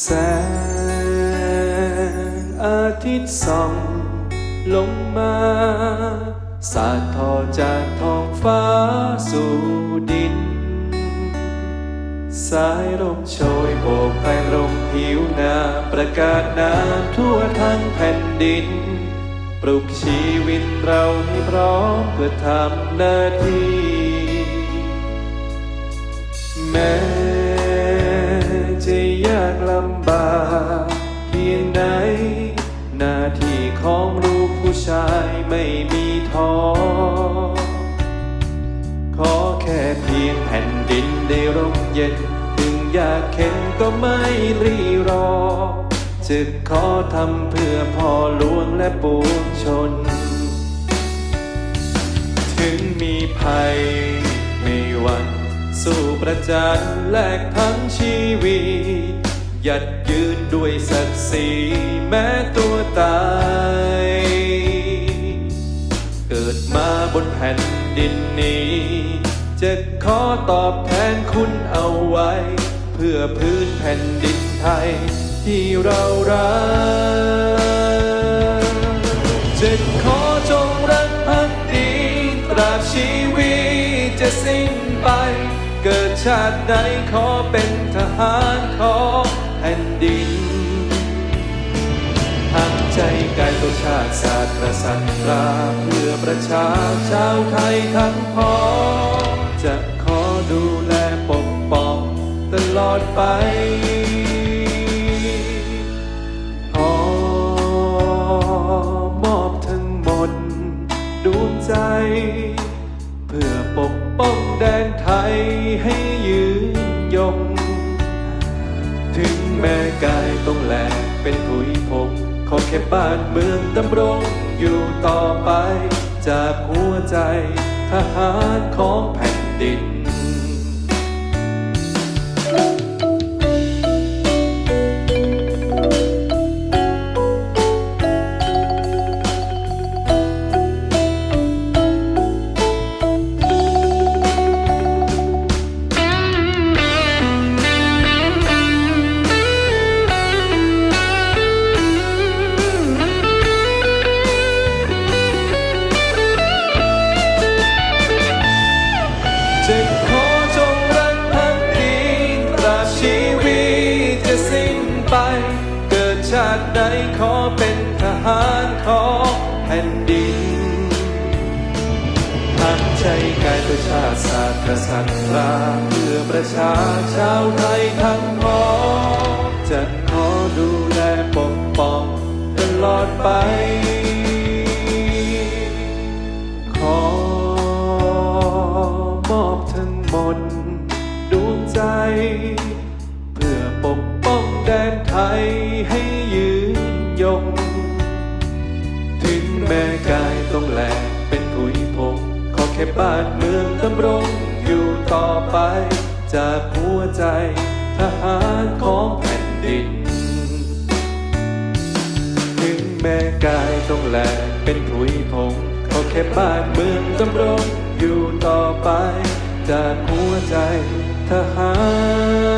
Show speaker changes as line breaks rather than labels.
แสงอาทิตย์ส่อง ลงมา สาดทอจากท้องฟ้าสู่ดิน สายลมโชยโบกไปลมผิวน้ำประกาศน้ำทั่วทั้งแผ่นดิน ปลุกชีวิตเราให้พร้อมเพื่อทำหน้าที่แม้ ดินได้ร่มเย็น ถึงอยากเข็นก็ไม่รีรอจะขอทำเพื่อพ่อหลวงและปวงชน ถึงมีภัยไม่หวันสู้ประจันแลกทั้งชีวิตหยัดยืนด้วยศักดิ์ศรีแม้ตัวตา ขอตอบแทนคุณเอาไว้ เพื่อพื้นแผ่นดินไทย ที่เรารักจะขอจงรักภักดีตราบชีวิตจะสิ้นไป เกิดชาติใดขอเป็นทหารขอแผ่นดินหักใจกายตัวชาติศาสตร์กษัตริย์ตราเพื่อประชาชาวไทยทั้งพ้อง ลอดไปขอมอบทั้งหมดดวงใจ เพื่อปกป้องแดนไทยให้ยืนยง ถึงแม้กายต้องแหลกเป็นผุยผงขอแค่บ้านเมืองดำรงอยู่ต่อไป จากหัวใจทหารของแผ่นดิน ติใดขอเป็นทหารของแผ่นดินหักใจกายตัวชาติศาตร์กษัตริย์ราเพื่อประชาชาวไทยทั้งพ้องจะขอดูแลปกป้องตลอดไป ขอมอบทั้งหมดดวงใจ แม้กายต้องแหลกเป็นผุยผงขอแค่บ้านเมืองดำรงอยู่ต่อไป จากหัวใจทหารของแผ่นดิน ถึงแม้กายต้องแหลกเป็นผุยผงขอแค่บ้านเมืองดำรงอยู่ต่อไป จากหัวใจทหาร